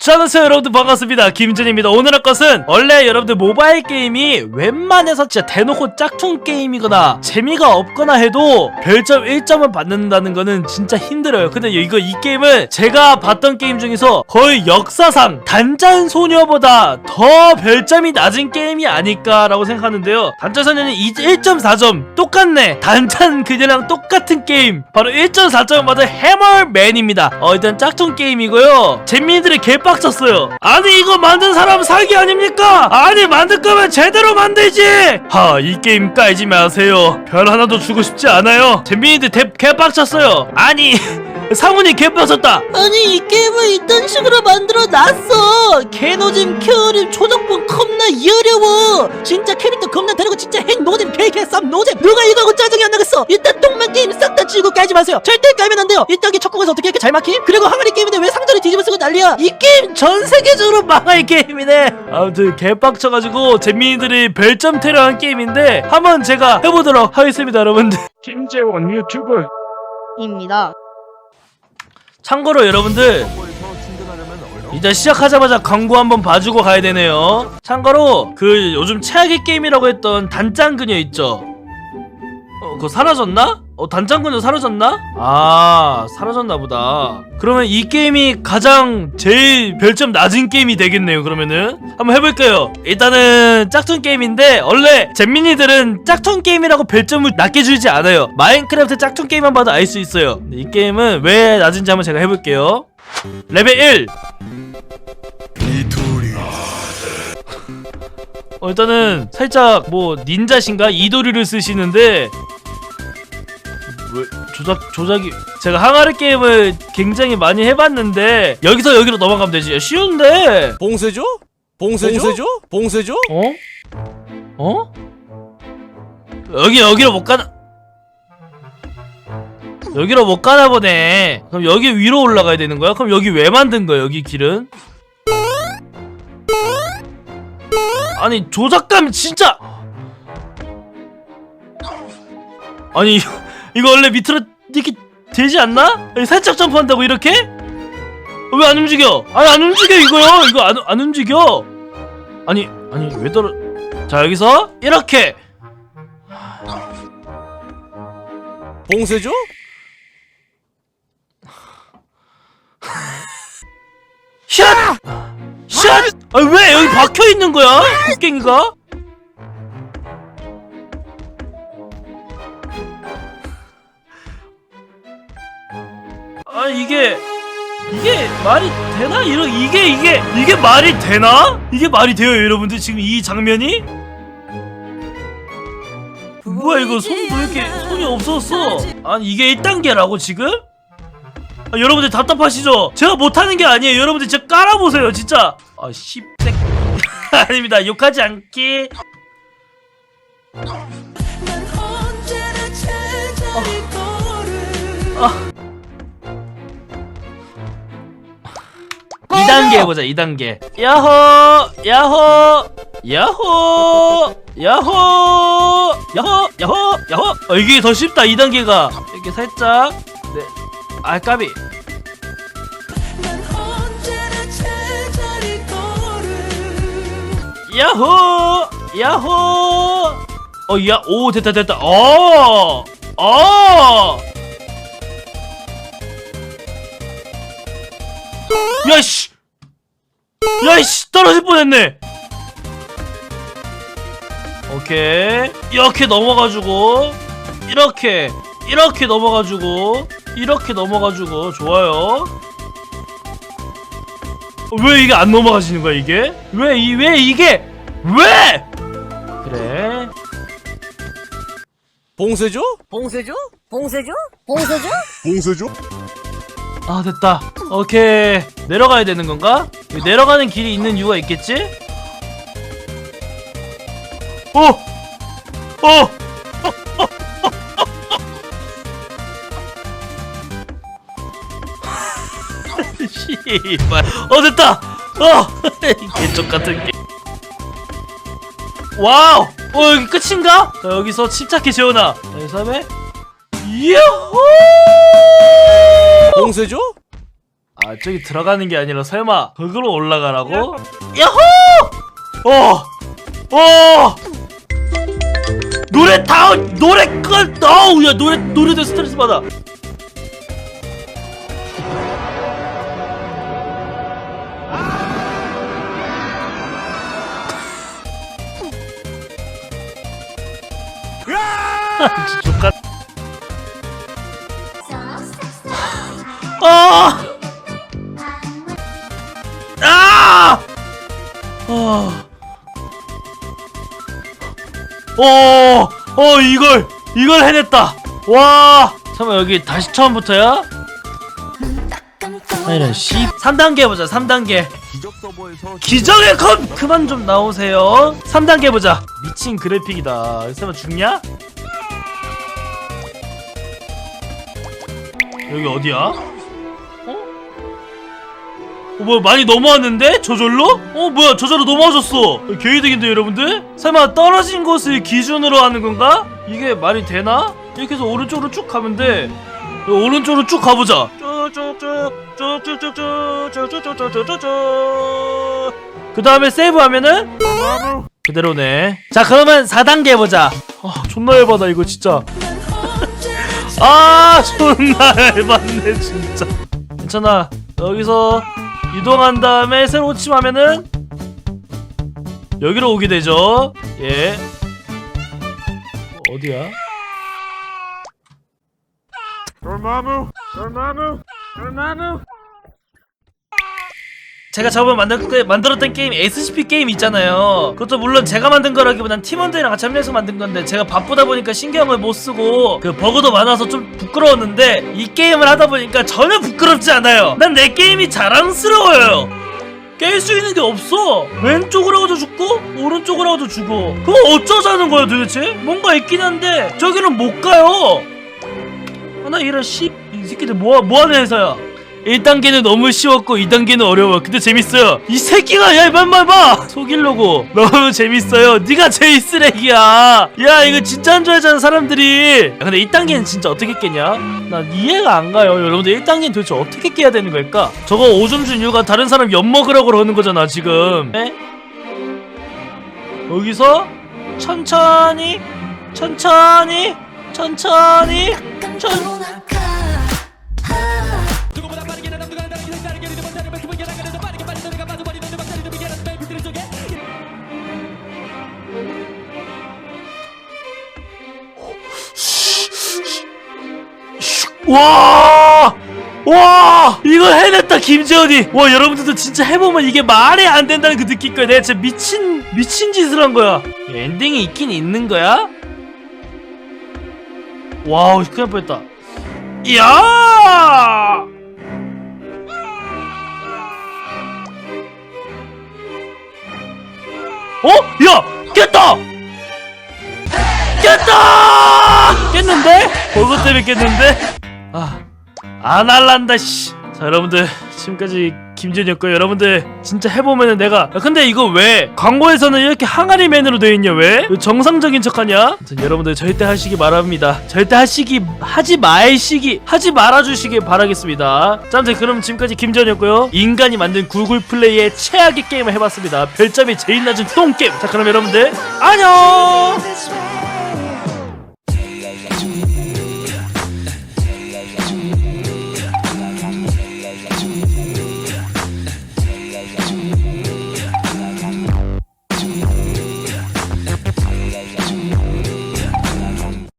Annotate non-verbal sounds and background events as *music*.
자, 안녕하세요 여러분들. 반갑습니다. 김준입니다. 오늘 할 것은 원래 여러분들 모바일 게임이 웬만해서 진짜 대놓고 짝퉁 게임이거나 재미가 없거나 해도 별점 1점을 받는다는 거는 진짜 힘들어요. 근데 이거 이 게임은 제가 봤던 게임 중에서 거의 역사상 단짠 소녀보다 더 별점이 낮은 게임이 아닐까라고 생각하는데요. 단짠 소녀는 1.4점 똑같네. 단짠 그녀랑 똑같은 게임. 바로 1.4점 받은 해머맨입니다. 어 일단 짝퉁 게임이고요. 잼민이들이 개빡 쳤어요. 아니 이거 만든 사람 사기 아닙니까? 아니 만들 거면 제대로 만들지! 하 이 게임 깔지 마세요. 별 하나도 주고 싶지 않아요. 잼민이들 대, 개빡쳤어요. 아니 *laughs* 상훈이 개빡쳤다. 아니 이 게임을 이딴 식으로 만들어 놨어. 개노잼 큐림 초정본 겁나 어려워. 진짜 캐릭터 겁나 다르고 진짜 핵 노잼 개개 쌈 노잼. 누가 이거 하고 짜증이 안 나겠어? 일단 똥만 게임 싹 다 지우고 깔지 마세요. 절대 깔면 안 돼요. 일단 첫 곡에서 어떻게 이렇게 잘 막힘? 그리고 항아리 게임인데 왜 상자를 뒤집어 쓰고 난리야? 이 게임 전 세계적으로 망할 게임이네. 아무튼 개빡쳐가지고 잼민이들이 별점 테러 한 게임인데 한번 제가 해보도록 하겠습니다 여러분들. 김재원 유튜브. 입니다 참고로 여러분들 이제 시작하자마자 광고 한번 봐주고 가야 되네요 참고로 그 요즘 최악의 게임이라고 했던 단짠 그녀 있죠 어 그거 사라졌나? 어 단짠그녀 사라졌나? 아 사라졌나 보다. 그러면 이 게임이 가장 제일 별점 낮은 게임이 되겠네요 그러면은. 한번 해볼게요. 일단은 짝퉁 게임인데 원래 잼민이들은 짝퉁 게임이라고 별점을 낮게 주지 않아요. 마인크래프트 짝퉁 게임만 봐도 알 수 있어요. 이 게임은 왜 낮은지 한번 제가 해볼게요. 레벨 1 어, 일단은 살짝 뭐 닌자신가? 이도리를 쓰시는데 왜 조작 조작이 제가 항아리 게임을 굉장히 많이 해봤는데 여기서 여기로 넘어가면 되지 쉬운데 봉쇄죠? 봉쇄죠? 봉쇄죠? 어? 어? 여기 여기로 못 가나 여기로 못 가나 보네 그럼 여기 위로 올라가야 되는 거야? 그럼 여기 왜 만든 거야 여기 길은? 아니 조작감이 진짜 아니 이거, 원래 밑으로 이렇게 되지 않나? 살짝 점프한다고 이렇게? 왜안 움직여? 아니 안 움직여 이거요 이거 안, 안 움직여 아니 아니 왜 떨어 자 여기서 이렇게 봉쇄죠? 샷! 샷! 아니 왜 여기 박혀 있는 거야? 곡괭이가? 아 이게 이게 말이 되나? 이러 이게 이게 이게 말이 되나? 이게 말이 돼요 여러분들 지금 이 장면이? 뭐야 이거 손도 왜 이렇게 손이 없었어? 아니 이게 1단계라고 지금? 아, 여러분들 답답하시죠? 제가 못하는 게 아니에요. 여러분들 진짜 깔아보세요, 진짜. 아, 씹색. *laughs* 아닙니다. 욕하지 않기. 아. 2단계 해보자, 2단계. 야호! 야호! 야호! 야호! 야호! 야호! 야호! 어, 이게 더 쉽다, 2단계가. 이렇게 살짝. 네. 아, 까비. 야호! 야호! 어, 야, 오, 됐다, 됐다. 어! 어! 야, 씨! 야, 씨! 떨어질 뻔했네! 오케이. 이렇게 넘어가지고, 이렇게, 이렇게 넘어가지고, 이렇게 넘어가지고, 좋아요. 왜 이게 안 넘어가시는 거야 이게? 왜 이 왜 이게 왜? 그래. 봉쇄죠? 봉쇄죠? 봉쇄죠? 봉쇄죠? 봉쇄죠? *laughs* 아 됐다. 오케이 내려가야 되는 건가? 내려가는 길이 있는 이유가 있겠지? 어, 어. *laughs* 씨발. 어 됐다. 어 *laughs* 개쪽 같은 게. 와우. 어 여기 끝인가? 자, 여기서 재훈아. 자, 여기서 하 면. 이야호! 봉쇄죠? 아 저기 들어가는 게 아니라 설마 거기로 올라가라고? 야호! 어! 어! 노래 다운 노래 걸 어우 야 노래 노래도 스트레스 받아 진짜 *laughs* 어, 어, 이걸, 이걸 해냈다. 와, 잠깐 여기 다시 처음부터야? 아니라 씨. 3단계 보자. 3단계. 기적의 컵 그만 좀 나오세요. 3단계 보자. 미친 그래픽이다. 설마 죽냐? 여기 어디야? 어, 뭐야 많이 넘어왔는데? 저절로? 어 뭐야 저절로 넘어졌어 개이득인데 여러분들? 설마 떨어진 곳을 기준으로 하는 건가? 이게 말이 되나? 이렇게 해서 오른쪽으로 쭉 가면 돼 어, 오른쪽으로 쭉 가보자 그 다음에 세이브하면은 그대로네 자 그러면 4단계 해보자 아 존나 열받아 이거 진짜 *laughs* 아 존나 열받네 진짜 괜찮아 여기서 이동한 다음에 새로 침하면은 여기로 오게 되죠 예 어디야 dormammu, dormammu, dormammu. 제가 저번 만들, 그, 만들었던 게임 SCP 게임 있잖아요. 그것도 물론 제가 만든 거라기보단 팀원들이랑 같이 합류해서 만든 건데 제가 바쁘다 보니까 신경을 못 쓰고 그 버그도 많아서 좀 부끄러웠는데 이 게임을 하다 보니까 전혀 부끄럽지 않아요. 난 내 게임이 자랑스러워요. 깰 수 있는 게 없어. 왼쪽으로 가도 죽고 오른쪽으로 가도 죽어. 그거 어쩌자는 거야 도대체? 뭔가 있긴 한데 저기는 못 가요. 하나 이런 씨 이 새끼들 뭐, 뭐하는 회사야 1단계는 너무 쉬웠고 2단계는 어려워. 근데 재밌어요. 이 새끼가 야 이만 봐 속이려고. *laughs* 너무 재밌어요. 네가 제일 쓰레기야. 야 이거 진짜 안 좋아하잖아 사람들이. 야, 근데 1단계는 진짜 어떻게 깼냐? 난 이해가 안 가요 여러분들. 1단계는 도대체 어떻게 깨야 되는 걸까? 저거 오줌 준 이유가 다른 사람 엿먹으라고 그러는 거잖아 지금. 에? 여기서 천천히 천천히 천천히 천 와! 와! 이거 해냈다 김재현이. 와 여러분들도 진짜 해보면 이게 말이 안 된다는 그 느낄 거야. 내가 진짜 미친 미친 짓을 한 거야. 엔딩이 있긴 있는 거야? 와우 큰일 날 뻔했다. 이야! 어? 야! 깼다! 깼다! 깼는데? 버그 때문에 깼는데? 아, 안 할란다, 씨. 자, 여러분들, 지금까지 김준이었고요. 여러분들, 진짜 해보면은 내가. 야, 근데 이거 왜? 광고에서는 이렇게 항아리 맨으로 되어 있냐, 왜? 왜 정상적인 척 하냐? 아무튼 여러분들, 절대 하시기 바랍니다. 절대 하시기, 하지 말시기, 하지 말아주시길 바라겠습니다. 자, 아무튼 그럼 지금까지 김준이었고요. 인간이 만든 구글 플레이의 최악의 게임을 해봤습니다. 별점이 제일 낮은 똥게임. 자, 그럼 여러분들, 안녕!